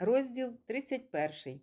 Розділ 31.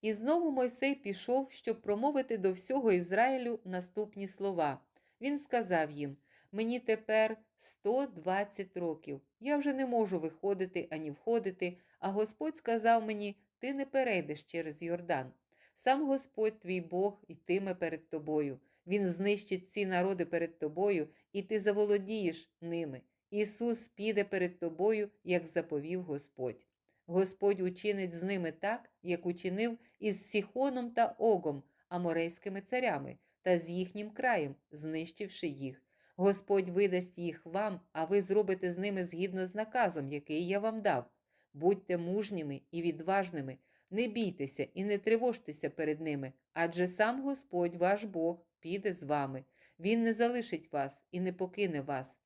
І знову Мойсей пішов, щоб промовити до всього Ізраїлю наступні слова. Він сказав їм: Мені тепер 120 років. Я вже не можу виходити ані входити, а Господь сказав мені: Ти не перейдеш через Йордан. Сам Господь твій Бог йтиме перед тобою. Він знищить ці народи перед тобою, і ти заволодієш ними. Ісус піде перед тобою, як заповів Господь. Господь учинить з ними так, як учинив із Сіхоном та Огом, аморейськими царями, та з їхнім краєм, знищивши їх. Господь видасть їх вам, а ви зробите з ними згідно з наказом, який я вам дав. Будьте мужніми і відважними, не бійтеся і не тривожтеся перед ними, адже сам Господь ваш Бог піде з вами. Він не залишить вас і не покине вас.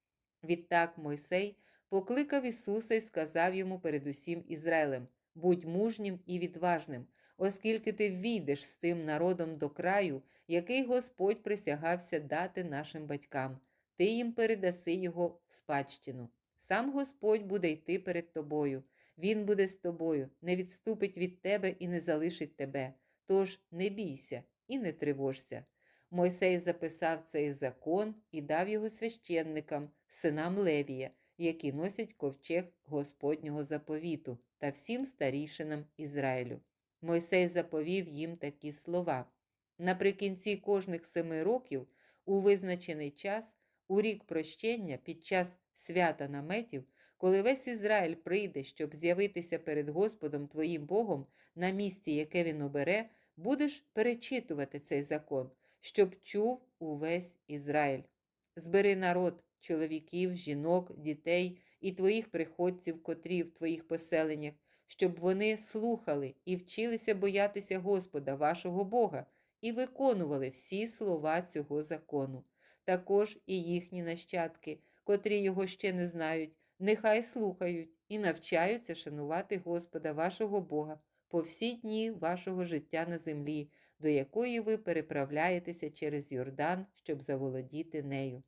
Відтак Мойсей покликав Ісуса і сказав йому перед усім Ізраїлем: Будь мужнім і відважним, оскільки ти ввійдеш з тим народом до краю, який Господь присягався дати нашим батькам, ти їм передаси його в спадщину. Сам Господь буде йти перед тобою, Він буде з тобою, не відступить від тебе і не залишить тебе. Тож не бійся і не тривожся. Мойсей записав цей закон і дав його священникам, синам Левія, які носять ковчег Господнього заповіту та всім старішинам Ізраїлю. Мойсей заповів їм такі слова. Наприкінці кожних семи років, у визначений час, у рік прощення під час свята наметів, коли весь Ізраїль прийде, щоб з'явитися перед Господом твоїм Богом на місці, яке він обере, будеш перечитувати цей закон, щоб чув увесь Ізраїль. Збери народ, чоловіків, жінок, дітей і твоїх приходців, котрі в твоїх поселеннях, щоб вони слухали і вчилися боятися Господа, вашого Бога, і виконували всі слова цього закону. Також і їхні нащадки, котрі його ще не знають, нехай слухають і навчаються шанувати Господа вашого Бога по всі дні вашого життя на землі, до якої ви переправляєтеся через Йордан, щоб заволодіти нею.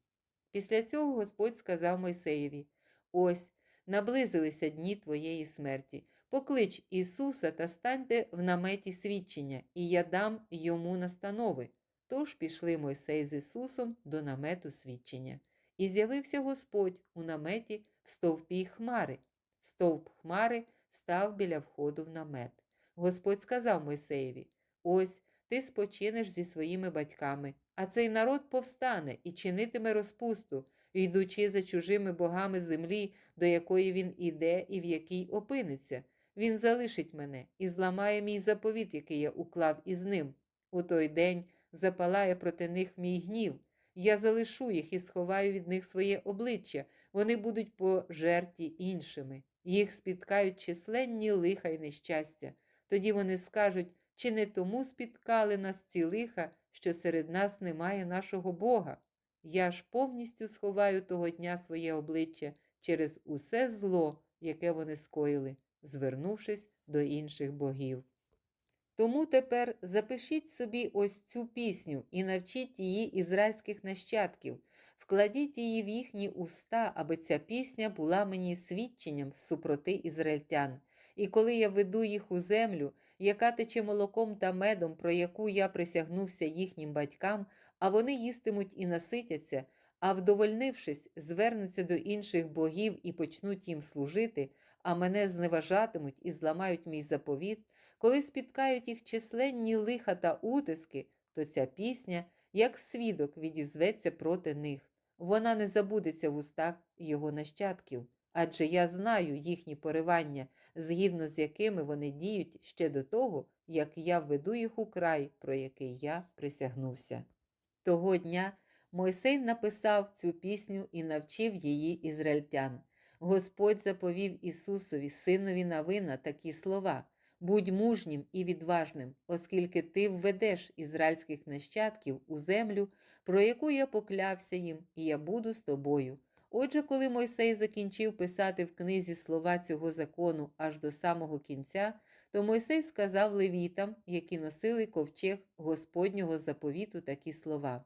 Після цього Господь сказав Мойсеєві: Ось наблизилися дні твоєї смерті. Поклич Ісуса та станьте в наметі свідчення, і я дам йому настанови. Тож пішли Мойсей з Ісусом до намету свідчення. І з'явився Господь у наметі в стовпі хмари. Стовп хмари став біля входу в намет. Господь сказав Мойсеєві: Ось ти спочинеш зі своїми батьками, а цей народ повстане і чинитиме розпусту, йдучи за чужими богами землі, до якої він іде і в якій опиниться. Він залишить мене і зламає мій заповіт, який я уклав із ним. У той день запалає проти них мій гнів. Я залишу їх і сховаю від них своє обличчя, вони будуть по жерті іншими. Їх спіткають численні лиха й нещастя. Тоді вони скажуть, чи не тому спіткали нас ці лиха, що серед нас немає нашого Бога. Я ж повністю сховаю того дня своє обличчя через усе зло, яке вони скоїли, звернувшись до інших богів. Тому тепер запишіть собі ось цю пісню і навчіть її ізраїльських нащадків, вкладіть її в їхні уста, аби ця пісня була мені свідченням супроти ізраїльтян. І коли я веду їх у землю, яка тече молоком та медом, про яку я присягнувся їхнім батькам, а вони їстимуть і наситяться, а вдовольнившись, звернуться до інших богів і почнуть їм служити, а мене зневажатимуть і зламають мій заповіт, коли спіткають їх численні лиха та утиски, то ця пісня, як свідок, відізветься проти них. Вона не забудеться в устах його нащадків, адже я знаю їхні поривання, згідно з якими вони діють ще до того, як я введу їх у край, про який я присягнувся. Того дня Мойсей написав цю пісню і навчив її ізраїльтян. Господь заповів Ісусові, синові Навина, такі слова. Будь мужнім і відважним, оскільки ти введеш ізраїльських нащадків у землю, про яку я поклявся їм, і я буду з тобою. Отже, коли Мойсей закінчив писати в книзі слова цього закону аж до самого кінця, то Мойсей сказав левітам, які носили ковчег Господнього заповіту, такі слова: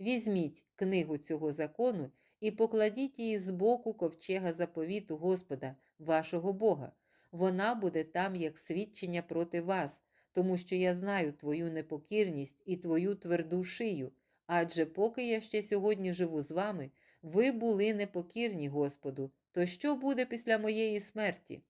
Візьміть книгу цього закону і покладіть її з боку ковчега заповіту Господа, вашого Бога. вона буде там як свідчення проти вас, тому що я знаю твою непокірність і твою тверду шию. Адже поки я ще сьогодні живу з вами, ви були непокірні Господу. То що буде після моєї смерті?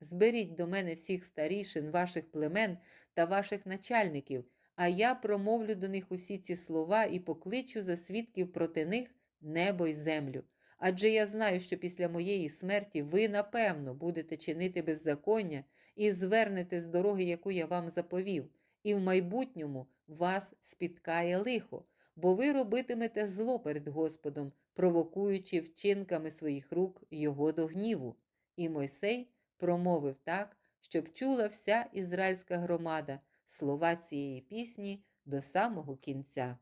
Зберіть до мене всіх старішин ваших племен та ваших начальників, а я промовлю до них усі ці слова і покличу за свідків проти них небо й землю. Адже я знаю, що після моєї смерті ви, напевно, будете чинити беззаконня і звернете з дороги, яку я вам заповів, і в майбутньому вас спіткає лихо, бо ви робитимете зло перед Господом, провокуючи вчинками своїх рук Його до гніву. І Мойсей промовив так, щоб чула вся ізраїльська громада слова цієї пісні до самого кінця.